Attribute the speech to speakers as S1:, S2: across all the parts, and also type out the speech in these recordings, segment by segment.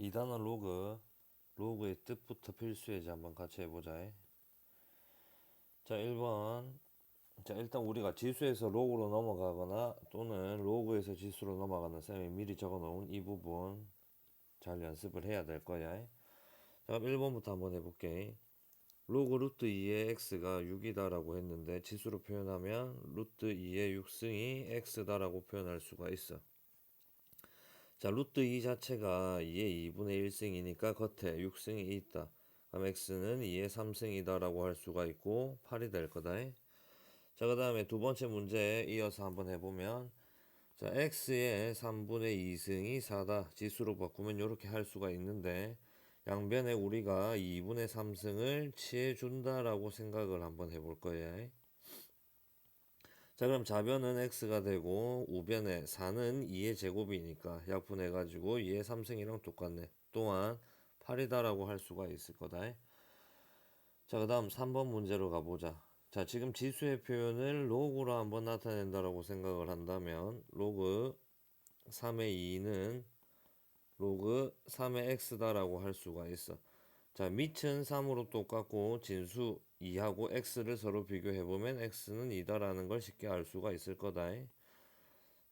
S1: 2단원 로그 로그의 뜻부터 필수예제 한번 같이 해보자. 자 1번. 자 일단 우리가 지수에서 로그로 넘어가거나 또는 로그에서 지수로 넘어가는 셈이 미리 적어놓은 이 부분 잘 연습을 해야 될 거야. 자 그럼 1번부터 한번 해볼게. 로그 루트 2의 x가 6이다라고 했는데 지수로 표현하면 루트 2의 6승이 x다라고 표현할 수가 있어 자, 루트 2 자체가 2의 2분의 1승이니까 겉에 6승이 있다. 그럼 x는 2의 3승이다라고 할 수가 있고 8이 될 거다. 자, 그 다음에 두 번째 문제 이어서 한번 해보면 자, x의 3분의 2승이 4다. 지수로 바꾸면 이렇게 할 수가 있는데 양변에 우리가 2분의 3승을 취해준다라고 생각을 한번 해볼 거예요. 자 그럼 좌변은 x가 되고 우변에 4는 2의 제곱이니까 약분해가지고 2의 3승이랑 똑같네. 또한 8이다라고 할 수가 있을 거다. 자 그 다음 3번 문제로 가보자. 자 지금 지수의 표현을 로그로 한번 나타낸다라고 생각을 한다면 로그 3의 2는 로그 3의 x다라고 할 수가 있어 자 밑은 3으로 똑같고 진수 2하고 x를 서로 비교해보면 x는 2다라는 걸 쉽게 알 수가 있을 거다.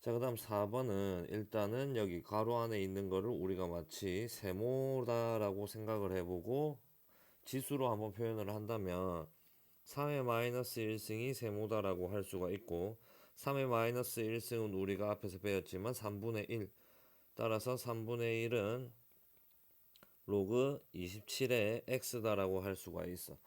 S1: 자, 그 다음 4번은 일단은 여기 가로 안에 있는 거를 우리가 마치 세모다라고 생각을 해보고 지수로 한번 표현을 한다면 3의 마이너스 1승이 세모다라고 할 수가 있고 3의 마이너스 1승은 우리가 앞에서 배웠지만 3분의 1 따라서 3분의 1은 로그 27의 x다라고 할 수가 있어.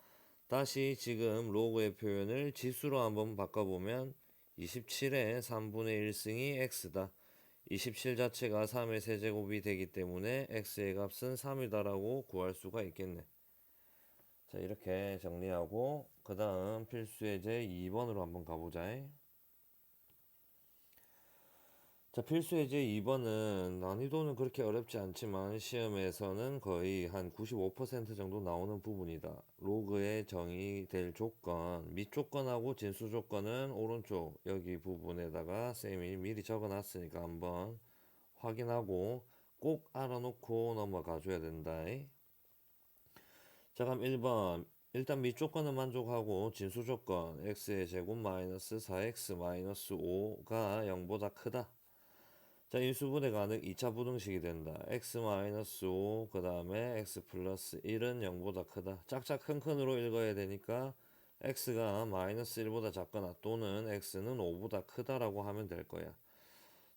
S1: 다시 지금 로그의 표현을 지수로 한번 바꿔보면 27의 3분의 1승이 x다. 27 자체가 3의 세제곱이 되기 때문에 x의 값은 3이다라고 구할 수가 있겠네. 자 이렇게 정리하고 그 다음 필수예제 2번으로 한번 가보자. 자, 필수 예제 2번은 난이도는 그렇게 어렵지 않지만 시험에서는 거의 한 95% 정도 나오는 부분이다. 로그에 정의될 조건, 밑 조건하고 진수 조건은 오른쪽 여기 부분에다가 쌤이 미리 적어 놨으니까 한번 확인하고 꼭 알아놓고 넘어가 줘야 된다. 자, 그럼 1번. 일단 밑 조건은 만족하고 진수 조건 x의 제곱 마이너스 4x 마이너스 5가 0보다 크다. 자, 인수분해 가능 2차 부등식이 된다. x-5, 그 다음에 x 플러스 1은 0보다 크다. 짝짝 큰 큰으로 읽어야 되니까 x가 마이너스 1보다 작거나 또는 x는 5보다 크다라고 하면 될 거야.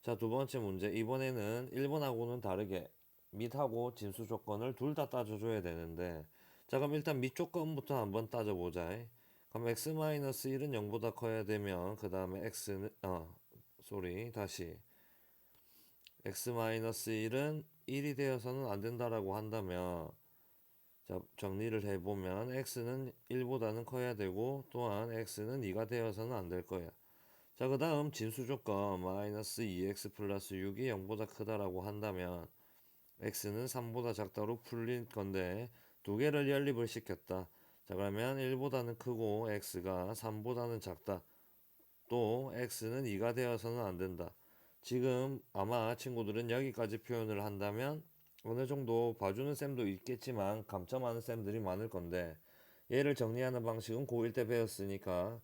S1: 자, 두 번째 문제. 이번에는 1번하고는 다르게 밑하고 진수 조건을 둘 다 따져줘야 되는데 자, 그럼 일단 밑 조건부터 한번 따져보자. 그럼 x-1은 0보다 커야 되면 그 다음에 x는, 어, 쏘리, 다시. X-1은 1이 되어서는 안 된다라고 한다면 자, 정리를 해보면 x는 1보다는 커야 되고 또한 x는 2가 되어서는 안 될 거야. 자, 그 다음 진수 조건 마이너스 2x 플러스 6이 0보다 크다라고 한다면 x는 3보다 작다로 풀린 건데 두 개를 연립을 시켰다. 자, 그러면 1보다는 크고 x가 3보다는 작다. 또 x는 2가 되어서는 안 된다. 지금 아마 친구들은 여기까지 표현을 한다면 어느 정도 봐주는 쌤도 있겠지만 감점하는 쌤들이 많을 건데 얘를 정리하는 방식은 고1 때 배웠으니까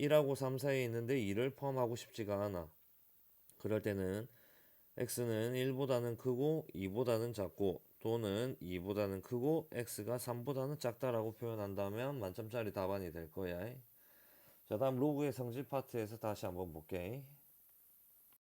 S1: 1하고 3 사이에 있는데 2를 포함하고 싶지가 않아. 그럴 때는 x는 1보다는 크고 2보다는 작고 또는 2보다는 크고 x가 3보다는 작다라고 표현한다면 만점짜리 답안이 될 거야. 자 다음 로그의 성질 파트에서 다시 한번 볼게.